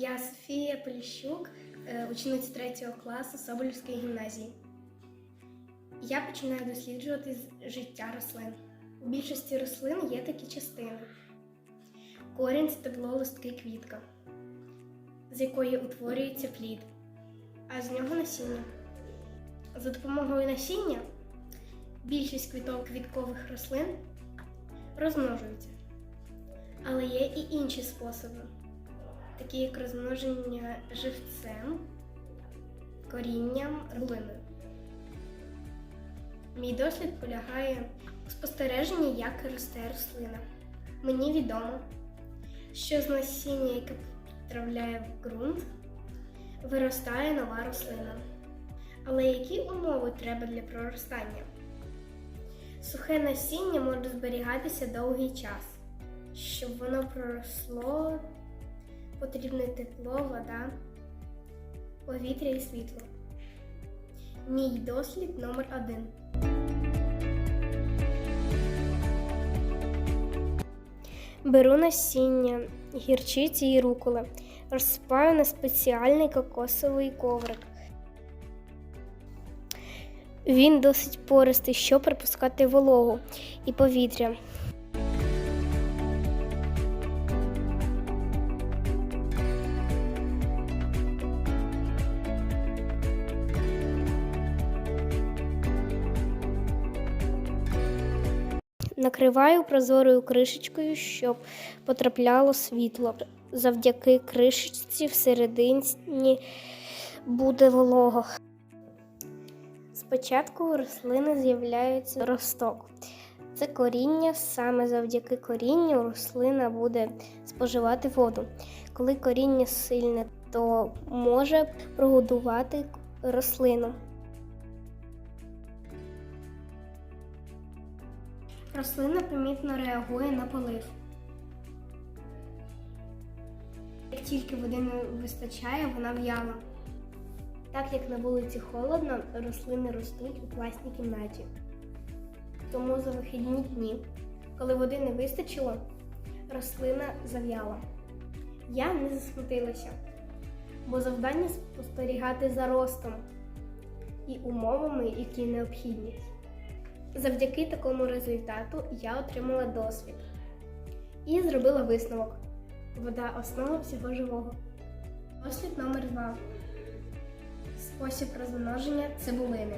Я Софія Поліщук, е, учениця 3 класу Соболівської гімназії. Я починаю досліджувати життя рослин. У більшості рослин є такі частини: корінь, стебло, листки, квітка, з якої утворюється плід, а з нього насіння. За допомогою насіння більшість квіток квіткових рослин розмножуються. Але є і інші способи, такі як розмноження живцем, корінням рослини. Мій дослід полягає у спостереженні, як росте рослина. Мені відомо, що з насіння, яке потрапляє в ґрунт, виростає нова рослина. Але які умови треба для проростання? Сухе насіння може зберігатися довгий час. Щоб воно проросло, потрібне тепло, вода, повітря і світло. Мій дослід номер один. Беру насіння, гірчиці і руколи, розсипаю на спеціальний кокосовий коврик. Він досить пористий, щоб припускати вологу і повітря. Накриваю прозорою кришечкою, щоб потрапляло світло. Завдяки кришечці всередині буде волого. Спочатку у рослини з'являється росток. Це коріння, саме завдяки корінню рослина буде споживати воду. Коли коріння сильне, то може прогодувати рослину. Рослина помітно реагує на полив. Як тільки води не вистачає, вона в'яла. Так як на вулиці холодно, рослини ростуть у власній кімнаті. Тому за вихідні дні, коли води не вистачило, рослина зав'яла. Я не засмутилася, бо завдання спостерігати за ростом і умовами, які необхідні. Завдяки такому результату я отримала досвід і зробила висновок. Вода основа всього живого. Дослід номер 2 Спосіб розмноження цибулини.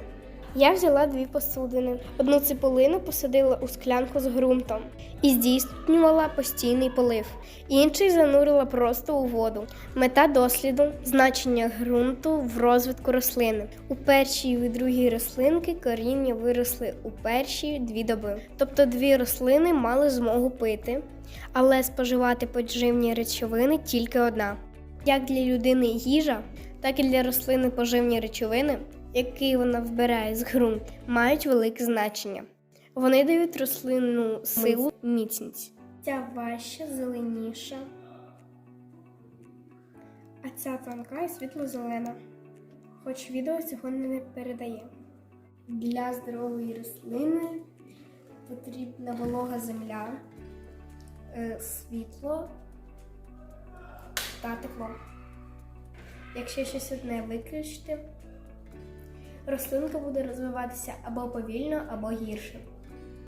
Я взяла дві посудини. Одну цибулину посадила у склянку з ґрунтом і здійснювала постійний полив. Інший занурила просто у воду. Мета досліду значення ґрунту в розвитку рослини. У першій і другій рослинки коріння виросли у перші дві доби. Тобто дві рослини мали змогу пити, але споживати поживні речовини тільки одна. Як для людини їжа, так і для рослини поживні речовини, які вона вбирає з ґрунту, мають велике значення. Вони дають рослину силу, міцність. Ця важча, зеленіша, а ця тонка і світло-зелена. Хоч відео цього не передає. Для здорової рослини потрібна волога земля, е, світло та тепло. Якщо щось одне виключити, рослинка буде розвиватися або повільно, або гірше.